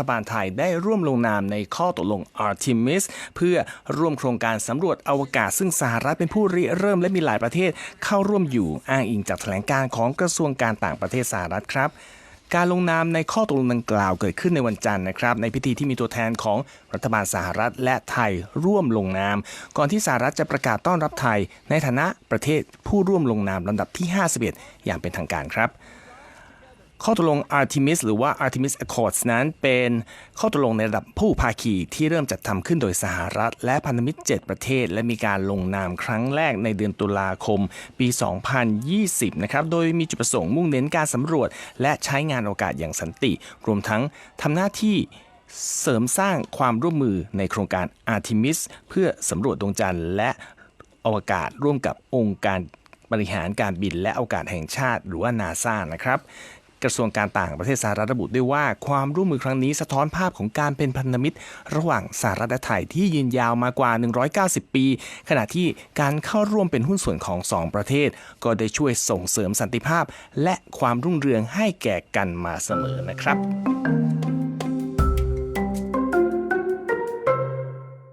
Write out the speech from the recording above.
ฐบาลไทยได้ร่วมลงนามในข้อตกลง Artemis เพื่อร่วมโครงการสำรวจอวกาศซึ่งสหรัฐเป็นผู้ริเริ่มและมีหลายประเทศเข้าร่วมอยู่อ้างอิงจากแถลงการของกระทรวงการต่างประเทศสหรัฐครับการลงนามในข้อตกลงดังกล่าวเกิดขึ้นในวันจันทร์นะครับ ในพิธีที่มีตัวแทนของรัฐบาลสหรัฐและไทยร่วมลงนาม ก่อนที่สหรัฐจะประกาศต้อนรับไทย ในฐานะประเทศผู้ร่วมลงนามลำดับที่ 51 อย่างเป็นทางการครับ ข้อตกลง Artemis หรือว่า Artemis Accords นั้นเป็นข้อตกลงในระดับผู้ภาคีที่เริ่มจัดทำขึ้นโดยสหรัฐ และพันธมิตร 7 ประเทศ และมีการลงนามครั้งแรกในเดือนตุลาคม ปี 2020 นะครับ โดยมีจุดประสงค์มุ่งเน้นการสำรวจ และใช้งานอกาศอย่างสันติ รวมทั้งทำหน้าที่เสริมสร้างความร่วมมือในโครงการ Artemis เพื่อสำรวจดวงจันทร์และอวกาศร่วมกับองค์การบริหารการบินและอวกาศแห่งชาติหรือว่านาซานะครับ กระทรวงการต่างประเทศสหรัฐระบุด้วยว่า ความร่วมมือครั้งนี้สะท้อนภาพของการเป็นพันธมิตร ระหว่างสหรัฐและไทยที่ยืนยาวมากว่า 190 ปี ขณะที่การเข้าร่วมเป็นหุ้นส่วนของสองประเทศ ก็ได้ช่วยส่งเสริมสันติภาพ และความรุ่งเรืองให้แก่กันมาเสมอนะครับ